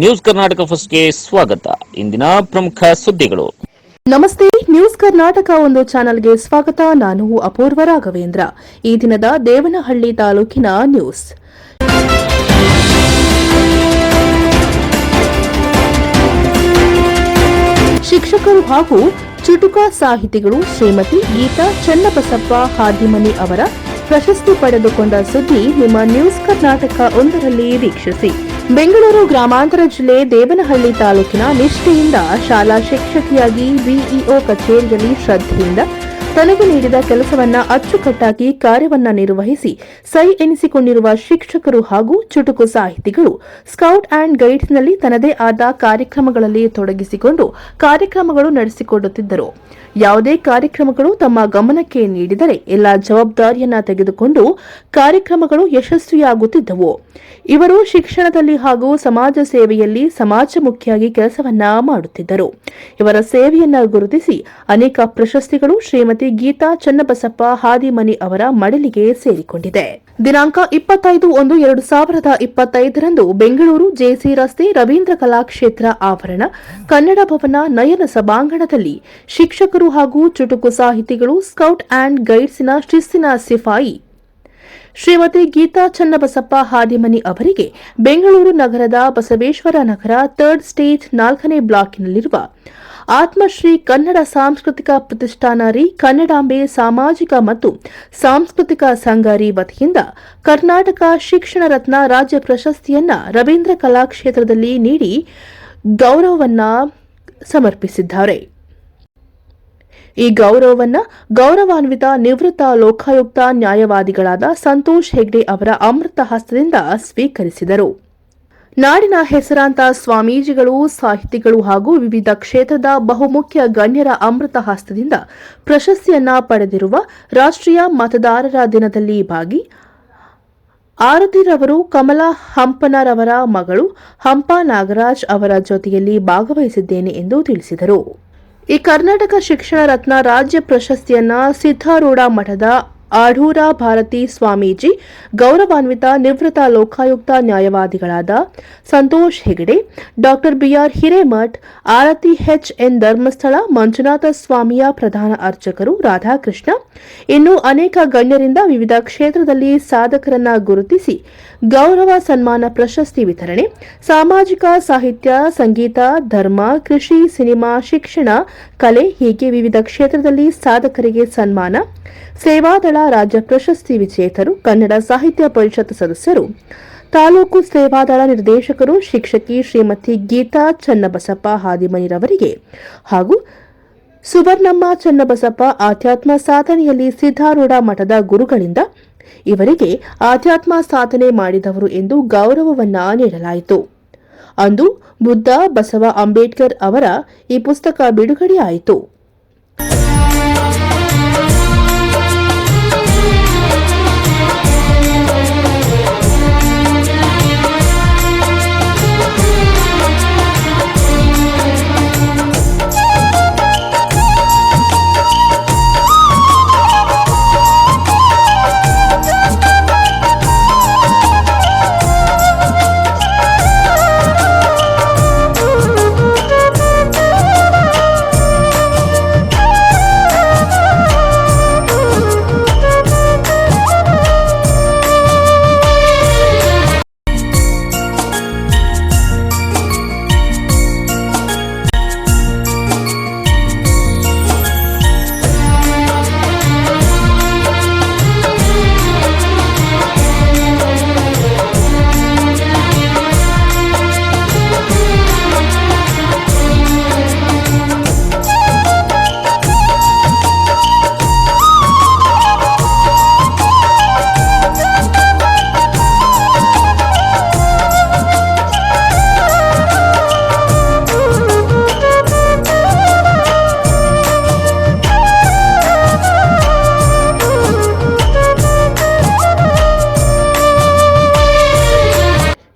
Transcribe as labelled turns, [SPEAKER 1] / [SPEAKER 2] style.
[SPEAKER 1] News Karnataka ಫಸ್ಟ್ಗೆ ಸ್ವಾಗತ. ಇಂದಿನ ಪ್ರಮುಖ ಸುದ್ದಿಗಳು.
[SPEAKER 2] ನಮಸ್ತೆ, ನ್ಯೂಸ್ ಕರ್ನಾಟಕ ಒಂದು ಚಾನೆಲ್ಗೆ ಸ್ವಾಗತ. ನಾನು ಅಪೂರ್ವ ರಾಘವೇಂದ್ರ. ಈ ದಿನದ ದೇವನಹಳ್ಳಿ ತಾಲೂಕಿನ ನ್ಯೂಸ್. ಶಿಕ್ಷಕರು ಹಾಗೂ ಚುಟುಕ ಸಾಹಿತಿಗಳು ಶ್ರೀಮತಿ ಗೀತಾ ಚನ್ನಬಸಪ್ಪ ಹಾದಿಮನಿ ಅವರ ಪ್ರಶಸ್ತಿ ಪಡೆದುಕೊಂಡ ಸುದ್ದಿ ನಿಮ್ಮ ನ್ಯೂಸ್ ಕರ್ನಾಟಕ ಒಂದರಲ್ಲಿ ವೀಕ್ಷಿಸಿ. ಬೆಂಗಳೂರು ಗ್ರಾಮಾಂತರ ಜಿಲ್ಲೆ ದೇವನಹಳ್ಳಿ ತಾಲೂಕಿನ ನಿಷ್ಠೆಯಿಂದ ಶಾಲಾ ಶಿಕ್ಷಕಿಯಾಗಿ ಬಿಇಒ ಕಚೇರಿಯಲ್ಲಿ ಶ್ರದ್ಧೆಯಿಂದ ತನಗೆ ನೀಡಿದ ಕೆಲಸವನ್ನ ಅಚ್ಚುಕಟ್ಟಾಗಿ ಕಾರ್ಯವನ್ನ ನಿರ್ವಹಿಸಿ ಸೈ ಎನಿಸಿಕೊಂಡಿರುವ ಶಿಕ್ಷಕರು ಹಾಗೂ ಚುಟುಕು ಸಾಹಿತಿಗಳು ಸ್ಕೌಟ್ ಅಂಡ್ ಗೈಡ್ಸ್ನಲ್ಲಿ ತನ್ನದೇ ಆದ ಕಾರ್ಯಕ್ರಮಗಳಲ್ಲಿ ತೊಡಗಿಸಿಕೊಂಡು ಕಾರ್ಯಕ್ರಮಗಳು ನಡೆಸಿಕೊಡುತ್ತಿದ್ದರು. ಯಾವುದೇ ಕಾರ್ಯಕ್ರಮಗಳು ತಮ್ಮ ಗಮನಕ್ಕೆ ನೀಡಿದರೆ ಎಲ್ಲ ಜವಾಬ್ದಾರಿಯನ್ನ ತೆಗೆದುಕೊಂಡು ಕಾರ್ಯಕ್ರಮಗಳು ಯಶಸ್ವಿಯಾಗುತ್ತಿದ್ದವು. ಇವರು ಶಿಕ್ಷಣದಲ್ಲಿ ಹಾಗೂ ಸಮಾಜ ಸೇವೆಯಲ್ಲಿ ಸಮಾಜಮುಖಿಯಾಗಿ ಕೆಲಸವನ್ನ ಮಾಡುತ್ತಿದ್ದರು. ಇವರ ಸೇವೆಯನ್ನ ಗುರುತಿಸಿ ಅನೇಕ ಪ್ರಶಸ್ತಿಗಳು ಶ್ರೀಮತಿ ಗೀತಾ ಚನ್ನಬಸಪ್ಪ ಹಾದಿಮನಿ ಅವರ ಮಡಲಿಗೆ ಸೇರಿಕೊಂಡಿದೆ. ದಿನಾಂಕ ಇಪ್ಪತ್ತೈದು ಒಂದು ಎರಡು ಸಾವಿರದ ಇಪ್ಪತ್ತೈದರಂದು ಬೆಂಗಳೂರು ಜೆಸಿ ರಸ್ತೆ ರವೀಂದ್ರ ಕಲಾಕ್ಷೇತ್ರ ಆವರಣ, ಕನ್ನಡ ಭವನ ನಯನ ಸಭಾಂಗಣದಲ್ಲಿ ಶಿಕ್ಷಕರು ಹಾಗೂ ಚುಟುಕು ಸಾಹಿತಿಗಳು ಸ್ಕೌಟ್ ಅಂಡ್ ಗೈಡ್ಸ್ನ ಶಿಸ್ತಿನ ಸಿಫಾಯಿ ಶ್ರೀಮತಿ ಗೀತಾ ಚನ್ನಬಸಪ್ಪ ಹಾದಿಮನಿ ಅವರಿಗೆ ಬೆಂಗಳೂರು ನಗರದ ಬಸವೇಶ್ವರ ನಗರ ಥರ್ಡ್ ಸ್ಟೇಜ್ ನಾಲ್ಕನೇ ಬ್ಲಾಕ್ನಲ್ಲಿರುವ ಆತ್ಮಶ್ರೀ ಕನ್ನಡ ಸಾಂಸ್ಕೃತಿಕ ಪ್ರತಿಷ್ಠಾನ ರೀ ಕನ್ನಡಾಂಬೆ ಸಾಮಾಜಿಕ ಮತ್ತು ಸಾಂಸ್ಕೃತಿಕ ಸಂಘ ರೀ ವತಿಯಿಂದ ಕರ್ನಾಟಕ ಶಿಕ್ಷಣ ರತ್ನ ರಾಜ್ಯ ಪ್ರಶಸ್ತಿಯನ್ನ ರವೀಂದ್ರ ಕಲಾಕ್ಷೇತ್ರದಲ್ಲಿ ನೀಡಿ ಗೌರವವನ್ನ ಸಮರ್ಪಿಸಿದ್ದಾರೆ. ಈ ಗೌರವವನ್ನ ಗೌರವಾನ್ವಿತ ನಿವೃತ್ತ ಲೋಕಾಯುಕ್ತ ನ್ಯಾಯವಾದಿಗಳಾದ ಸಂತೋಷ್ ಹೆಗ್ಡೆ ಅವರ ಅಮೃತ ಹಸ್ತದಿಂದ ಸ್ವೀಕರಿಸಿದರು. ನಾಡಿನ ಹೆಸರಾಂತ ಸ್ವಾಮೀಜಿಗಳು, ಸಾಹಿತಿಗಳು ಹಾಗೂ ವಿವಿಧ ಕ್ಷೇತ್ರದ ಬಹುಮುಖ್ಯ ಗಣ್ಯರ ಅಮೃತ ಹಸ್ತದಿಂದ ಪ್ರಶಸ್ತಿಯನ್ನ ಪಡೆದಿರುವ ರಾಷ್ಟ್ರೀಯ ಮತದಾರರ ದಿನದಲ್ಲಿ ಭಾಗಿ ಆರತಿರವರು ಕಮಲಾ ಹಂಪನರವರ ಮಗಳು ಹಂಪ ನಾಗರಾಜ್ ಅವರ ಜೊತೆಯಲ್ಲಿ ಭಾಗವಹಿಸಿದ್ದೇನೆ ಎಂದು ತಿಳಿಸಿದರು. ಈ ಕರ್ನಾಟಕ ಶಿಕ್ಷಣ ರತ್ನ ರಾಜ್ಯ ಪ್ರಶಸ್ತಿಯನ್ನ ಸಿದ್ದಾರೂಢ ಮಠದ ಆಢೂರ ಭಾರತಿ ಸ್ವಾಮೀಜಿ, ಗೌರವಾನ್ವಿತ ನಿವೃತ್ತ Lokayukta ನ್ಯಾಯವಾದಿಗಳಾದ Santosh Hegde, doctor B R Hiremath, Aarati H N Dharmasthala, Manjunatha ಸ್ವಾಮಿಯ ಪ್ರಧಾನ ಅರ್ಚಕರು ರಾಧಾಕೃಷ್ಣ. ಇನ್ನು ಅನೇಕ ಗಣ್ಯರಿಂದ ವಿವಿಧ ಕ್ಷೇತ್ರದಲ್ಲಿ ಸಾಧಕರನ್ನ ಗುರುತಿಸಿ ಗೌರವ, ಸನ್ಮಾನ, ಪ್ರಶಸ್ತಿ ವಿತರಣೆ, ಸಾಮಾಜಿಕ ಸಾಹಿತ್ಯ, ಸಂಗೀತ, ಧರ್ಮ, ಕೃಷಿ, ಸಿನಿಮಾ, ಶಿಕ್ಷಣ, ಕಲೆ ಹೀಗೆ ವಿವಿಧ ಕ್ಷೇತ್ರದಲ್ಲಿ ಸಾಧಕರಿಗೆ ಸನ್ಮಾನ, ಸೇವಾದಳ ರಾಜ್ಯ ಪ್ರಶಸ್ತಿ ವಿಜೇತರು, ಕನ್ನಡ ಸಾಹಿತ್ಯ ಪರಿಷತ್ ಸದಸ್ಯರು. ತಾಲೂಕು ಸೇವಾದಳ ನಿರ್ದೇಶಕರು, ಶಿಕ್ಷಕಿ ಶ್ರೀಮತಿ ಗೀತಾ ಚನ್ನಬಸಪ್ಪ ಹಾದಿಮನಿರವರಿಗೆ ಹಾಗೂ ಸುವರ್ಣಮ್ಮ ಚನ್ನಬಸಪ್ಪ ಆಧ್ಯಾತ್ಮ ಸಾಧನೆಯಲ್ಲಿ ಸಿದ್ದಾರೂಢ ಮಠದ ಗುರುಗಳಿಂದ ಇವರಿಗೆ ಆಧ್ಯಾತ್ಮ ಸಾಧನೆ ಮಾಡಿದವರು ಎಂದು ಗೌರವವನ್ನ ನೀಡಲಾಯಿತು. ಅಂದು ಬುದ್ಧ ಬಸವ ಅಂಬೇಡ್ಕರ್ ಅವರ ಈ ಪುಸ್ತಕ ಬಿಡುಗಡೆಯಾಯಿತು.